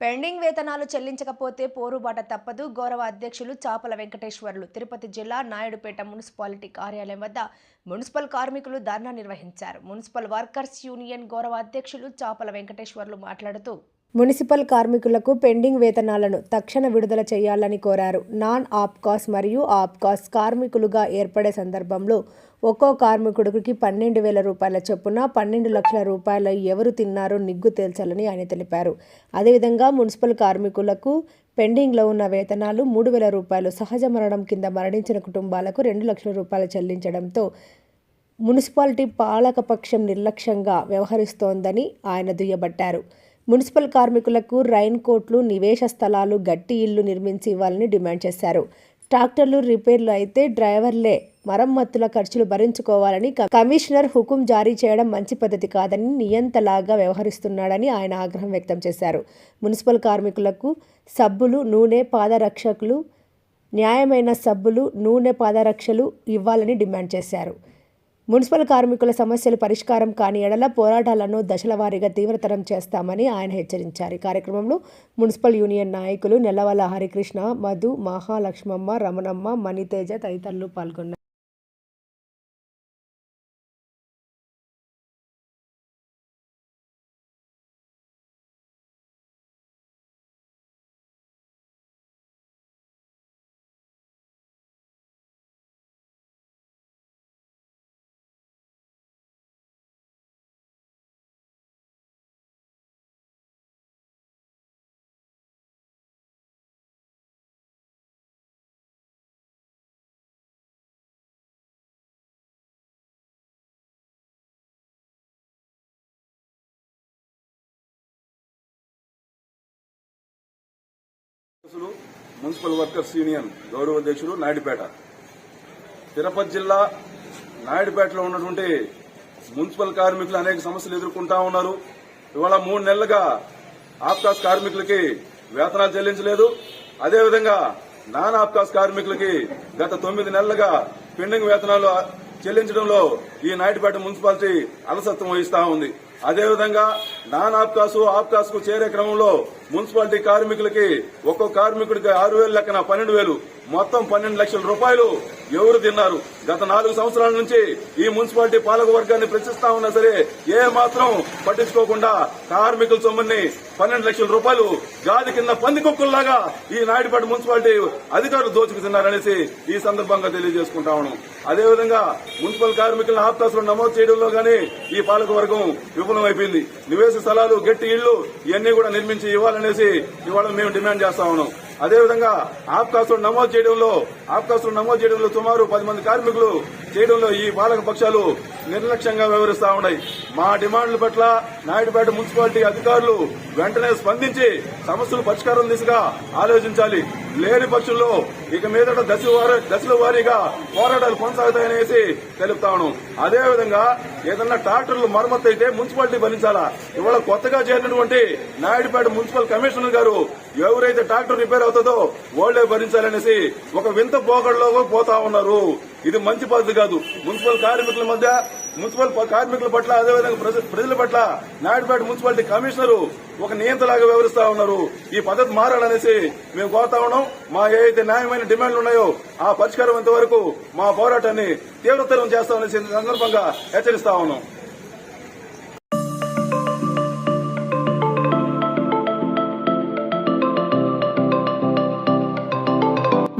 Pending వేతనాలు చెల్లించకపోతే పోరుబాట తప్పదు. గౌరవ అధ్యక్షులు చాపల వెంకటేశ్వర్లు తిరుపతి జిల్లా నాయుడుపేట మున్సిపాలిటీ కార్యాలయం వద్ద మున్సిపల్ కార్మికులు ధర్నా నిర్వహించారు. మున్సిపల్ వర్కర్స్ యూనియన్ గౌరవ అధ్యక్షులు చాపల వెంకటేశ్వర్లు మాట్లాడుతూ మున్సిపల్ కార్మికులకు పెండింగ్ వేతనాలను తక్షణ విడుదల చేయాలని కోరారు. నాన్ ఆప్కాస్ మరియు ఆప్కాస్ కార్మికులుగా ఏర్పడే సందర్భంలో ఒక్కో కార్మికుడికి పన్నెండు వేల రూపాయల చొప్పున పన్నెండు లక్షల రూపాయలు ఎవరు తిన్నారో నిగ్గు తేల్చాలని ఆయన తెలిపారు. అదేవిధంగా మున్సిపల్ కార్మికులకు పెండింగ్లో ఉన్న వేతనాలు మూడు వేల రూపాయలు సహజ మరణం కింద మరణించిన కుటుంబాలకు రెండు లక్షల రూపాయలు చెల్లించడంతో మున్సిపాలిటీ పాలకపక్షం నిర్లక్ష్యంగా వ్యవహరిస్తోందని ఆయన దుయ్యబట్టారు. మున్సిపల్ కార్మికులకు రైన్ కోట్లు నివేశ స్థలాలు గట్టి ఇళ్ళు నిర్మించి ఇవ్వాలని డిమాండ్ చేశారు. ట్రాక్టర్లు రిపేర్లు అయితే డ్రైవర్లే మరమ్మతుల ఖర్చులు భరించుకోవాలని క- కమిషనర్ హుకుం జారీ చేయడం మంచి పద్ధతి కాదని నియంతలాగా వ్యవహరిస్తున్నాడని ఆయన ఆగ్రహం వ్యక్తం చేశారు. మున్సిపల్ కార్మికులకు సబ్బులు నూనె పాదరక్షకులు న్యాయమైన సబ్బులు నూనె పాదరక్షలు ఇవ్వాలని డిమాండ్ చేశారు. మున్సిపల్ కార్మికుల సమస్యలు పరిష్కారం కాని ఎడల పోరాటాలను దశలవారీగా తీవ్రతరం చేస్తామని ఆయన హెచ్చరించారు. ఈ కార్యక్రమంలో మున్సిపల్ యూనియన్ నాయకులు నెలవల హరికృష్ణ మధు మహాలక్ష్మమ్మ రమణమ్మ మణితేజ తదితరులు పాల్గొన్నారు. మున్సిపల్ వర్కర్స్ యూనియన్ గౌరవ అధ్యక్షుడు నాయుడుపేట. తిరుపతి జిల్లా నాయుడుపేటలో ఉన్నటువంటి మున్సిపల్ కార్మికులు అనేక సమస్యలు ఎదుర్కొంటా ఉన్నారు. ఇవాళ మూడు నెలలుగా ఆప్కాస్ కార్మికులకి వేతనాలు చెల్లించలేదు. అదేవిధంగా నాన్ ఆప్కాస్ కార్మికులకి గత తొమ్మిది నెలలుగా పెండింగ్ వేతనాలు చెల్లించడంలో ఈ నాయుడుపేట మున్సిపాలిటీ అలసత్వం వహిస్తా ఉంది. అదేవిధంగా నాన్ ఆప్కాసు ఆప్కాస్కు చేరే క్రమంలో మున్సిపాలిటీ కార్మికులకి ఒక్కో కార్మికుడికి ఆరు వేలు లెక్కన పన్నెండు వేలు మొత్తం పన్నెండు లక్షల రూపాయలు ఎవరు తిన్నారు? గత నాలుగు సంవత్సరాల నుంచి ఈ మున్సిపాలిటీ పాలక వర్గాన్ని ప్రశ్నిస్తా ఉన్నా సరే ఏ మాత్రం పట్టించుకోకుండా కార్మికుల సొమ్ముని పన్నెండు లక్షల రూపాయలు గాలి కింద పంది కుక్కల్లాగా ఈ నాయుడుపేట మున్సిపాలిటీ అధికారులు దోచుకుతున్నారనేసి ఈ సందర్భంగా తెలియజేసుకుంటా ఉన్నాం. అదేవిధంగా మున్సిపల్ కార్మికులను ఆప్తాసులు నమోదు చేయడంలో గానీ ఈ పాలక వర్గం విఫలమైపోయింది. నివేశ స్థలాలు గట్టి ఇళ్ళు ఇవన్నీ కూడా నిర్మించి ఇవ్వాలనేసి ఇవాళ మేము డిమాండ్ చేస్తా ఉన్నాం. అదేవిధంగా ఆప్కాసులు నమోదు చేయడంలో ఆప్కాసులు నమోదు చేయడంలో సుమారు పది మంది కార్మికులు చేయడంలో ఈ పాలక పక్షాలు నిర్లక్ష్యంగా వ్యవహరిస్తా ఉన్నాయి. మా డిమాండ్ల పట్ల నాయుడుపేట మున్సిపాలిటీ అధికారులు వెంటనే స్పందించి సమస్యలు పరిష్కారం దిశగా ఆలోచించాలి. లేని పక్షంలో ఇక మీదట దశ దశల వారీగా పోరాటాలు కొనసాగుతాయనేసి తెలుపుతాను అదేవిధంగా ఏదన్నా ట్రాక్టర్లు మరమ్మతు అయితే మున్సిపాలిటీ భరించాలా? ఇవాళ కొత్తగా చేరినటువంటి నాయుడుపేట మున్సిపల్ కమిషనర్ గారు ఎవరైతే ట్రాక్టర్ రిపేర్ అవుతుందో వాళ్ళే భరించాలనేసి ఒక వింత పోకడలో పోతా ఉన్నారు. ఇది మంచి పద్ధతి కాదు. మున్సిపల్ కార్మికుల మధ్య మున్సిపల్ కార్మికుల పట్ల అదేవిధంగా ప్రజల పట్ల నాయుడుపేట మున్సిపాలిటీ కమిషనర్ ఒక నియంతలాగా వ్యవహరిస్తా ఉన్నారు. ఈ పద్ధతి మారాలనేసి మేము కోరుతా ఉన్నాం. మా ఏదైతే న్యాయమైన డిమాండ్లు ఉన్నాయో ఆ పరిష్కారం ఇంతవరకు మా పోరాటాన్ని తీవ్రతరం చేస్తామనేసి సందర్భంగా హెచ్చరిస్తా ఉన్నాం.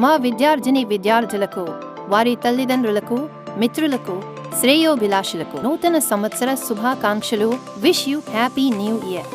మా విద్యార్థిని విద్యార్థులకు వారి తల్లిదండ్రులకు మిత్రులకు శ్రేయోభిలాషులకు నూతన సంవత్సర శుభాకాంక్షలు. Wish you happy new year.